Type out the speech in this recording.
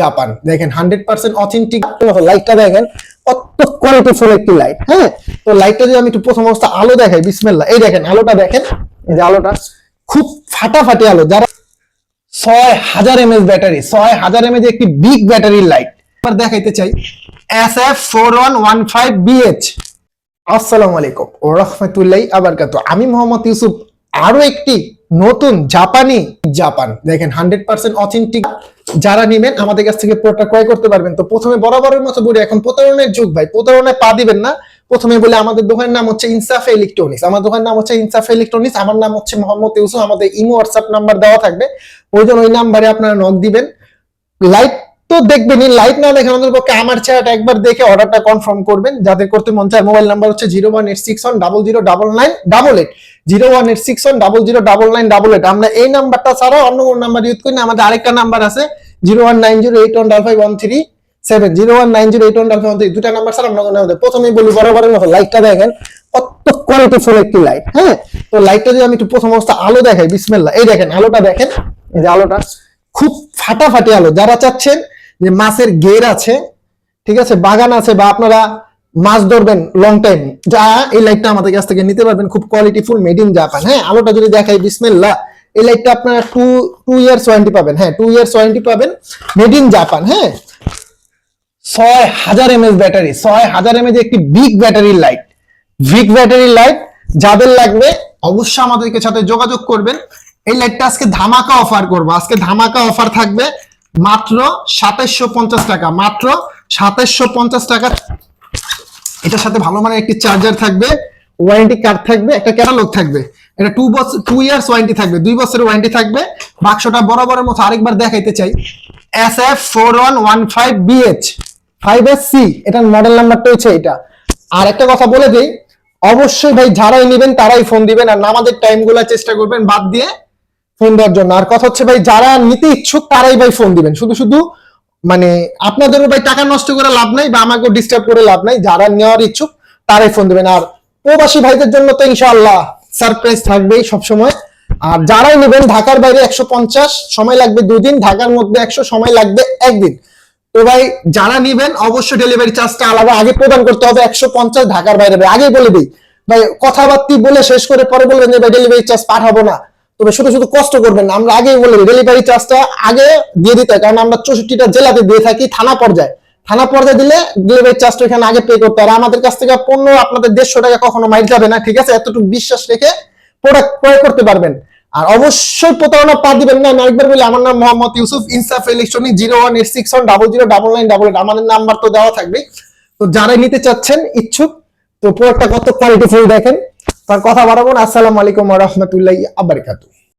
Japan. দেখেন hundred percent authentic লাইটটা দেখেন, কত কোয়ালিটিফুল একটি লাইট হ্যাঁ? তো লাইটটা যদি আমি একটু প্রথম অবস্থা আলো দেখাই বিসমেল্লা এই দেখেন, আলোটা দেখেন, এই যে আলোটা, খুব ফাটাফাটি আলো। যারা ছয় হাজার এমএস ব্যাটারি, ছয় হাজার এমএস একটি বিগ ব্যাটারির লাইট এবার দেখাইতে চাই S F four one one five BH আসসালামু আলাইকুম। ও রহমতুল্লাহ আবারকাত আমি মোহাম্মদ ইউসুফ, আরও একটি নতুন জাপানি জাপান। দেখেন হান্ড্রেড পার্সেন্ট অথেন্টিক যারা নেবেন, আমাদের কাছ থেকে প্রোডাক্ট ক্রয় করতে পারবেন। তো প্রথমে বরাবরের মতো বলি, এখন প্রতারণের যুগ ভাই, প্রতারণায় পা দিবেন না। প্রথমে বলে, আমাদের দোকানের নাম হচ্ছে ইনসাফ ইলেকট্রনিক্স আমার দোকানের নাম হচ্ছে ইনসাফ ইলেকট্রনিক্স আমার নাম হচ্ছে মোহাম্মদ ইউসুফ। আমাদের ইমো হোয়াটসঅ্যাপ নাম্বার দেওয়া থাকবে। ওই জন্য ওই নাম্বারে আপনারা নক দিবেন। লাইট তো দেখবেনই লাইট না দেখে আমাদের পক্ষে আমার চেহারাটা একবার দেখে অর্ডারটা কনফার্ম করবেন। যাদের করতে মন চায় মোবাইল নাম্বার হচ্ছে zero one eight six one double zero double nine double eight zero one eight six one double zero double nine double eight আমরা এই নাম্বারটা ছাড়াও অন্য কোনো নাম্বার ইউজ করি না, আমাদের আরেকটা নাম্বার আছে zero one nine zero eight one double five one three seven zero one nine zero eight one double five one three দুটা নাম্বার ছাড়া আমরা কোনো প্রথমেই বলি বরাবরের মতো লাইটটা দেখেন। কত কোয়ালিটিফুল একটি লাইট হ্যাঁ? তো লাইটটা যদি আমি একটু প্রথম অবস্থা আলো দেখাই বিসমেল্লা এই দেখেন, আলোটা দেখেন। এই যে আলোটা, খুব ফাটাফাটি আলো। যারা চাচ্ছেন যে মাছের গের আছে, ঠিক আছে? বাগান আছে বা আপনারা মাছ ধরবেন লং টাইম যা এই লাইটটা আমাদের কাছ থেকে নিতে পারবেন। খুব কোয়ালিটিফুল মেড ইন জাপান হ্যাঁ আলোটা যদি দেখাই বিসমেল্লা এই লাইটটা আপনারা টু টু ইয়ার্স ওয়ারেন্টি পাবেন। হ্যাঁ টু ইয়ার্স ওয়ারেন্টি পাবেন। মেড ইন জাপান হ্যাঁ? ছয় হাজার এমএস ব্যাটারি ছয় হাজার এমএস একটি বিগ ব্যাটারির লাইট বিগ ব্যাটারির লাইট যাদের লাগবে, অবশ্যই আমাদেরকে সাথে যোগাযোগ করবেন। এই লাইটটা আজকে ধামাকা অফার করব। আজকে ধামাকা অফার থাকবে মাত্র সাতাইশশো পঞ্চাশ টাকা, মাত্র সাতাইশশো পঞ্চাশ টাকা। এটার সাথে ভালো মানের একটি চার্জার থাকবে ওয়ারেন্টি কার্ড থাকবে, একটা ক্যাটালগ থাকবে। এটা টু বছর টু ইয়ার্স ওয়ারেন্টি থাকবে, দুই বছরের ওয়ারেন্টি থাকবে। বাক্সটা বরাবরের মতো আরেকবার দেখাইতে চাই। S F four one one five BH five S C এটার মডেল নাম্বারটা হচ্ছে এটা। আর একটা কথা বলে দিই, অবশ্যই ভাই, যারাই নেবেন তারাই ফোন দিবেন আর আমাদের টাইমগুলা চেষ্টা করবেন বাদ দিয়ে ফোন দেওয়ার জন্য। আর কথা হচ্ছে ভাই, যারা নিতে ইচ্ছুক, তারাই ভাই ফোন দিবেন। শুধু শুধু মানে আপনাদেরও ভাই টাকা নষ্ট করে লাভ নাই বা আমাকে ডিস্টার্ব করে লাভ নাই, যারা নেওয়ার ইচ্ছুক, তারাই ফোন দিবেন। আর প্রবাসী ভাইদের জন্য তো ইনশাআল্লাহ সারপ্রাইজ থাকবেই সবসময়। আর যারাই নেবেন, ঢাকার বাইরে একশো পঞ্চাশ, সময় লাগবে দুদিন, ঢাকার মধ্যে একশো, সময় লাগবে একদিন। তো ভাই, যারা নিবেন, অবশ্যই ডেলিভারি চার্জটা আলাদা। আগে প্রদান করতে হবে একশো পঞ্চাশ ঢাকার বাইরে। আগে বলে দিই। ভাই, কথাবার্তি বলে শেষ করে পরে বলবেন যে, ভাই ডেলিভারি চার্জ পাঠাবো না। তবে শুধু শুধু কষ্ট করবেন আমরা আগেই বলে ডেলিভারি চার্জটা আগে দিয়ে দিতে হয়, কারণ আমরা চৌষট্টিটা জেলাতে দিয়ে থাকি, থানা পর্যায়ে। থানা পর্যায়ে দিলে ডেলিভারি চার্জটা এখানে আগে পে করতে আর আমাদের কাছ থেকে পণ্য আপনাদের দেড়শো টাকা কখনো মাইল যাবে না, ঠিক আছে? এতটুকু বিশ্বাস রেখে প্রোডাক্ট ক্রয় করতে পারবেন। আর অবশ্যই প্রতারণা পা দিবেন না। আমি আরেকবার বলি, আমার নাম Mohammad Yusuf, Insaf electronic zero one eight six one double zero double nine double eight আমাদের নাম্বার তো দেওয়া থাকবে তো যারা নিতে চাচ্ছেন, ইচ্ছুক, তো প্রোডাক্টটা কত কোয়ালিটি ফুল দেখেন। তার কথা বাড়াবো না। আসসালামু আলাইকুম রহমতুল্লাহ আবরকাতু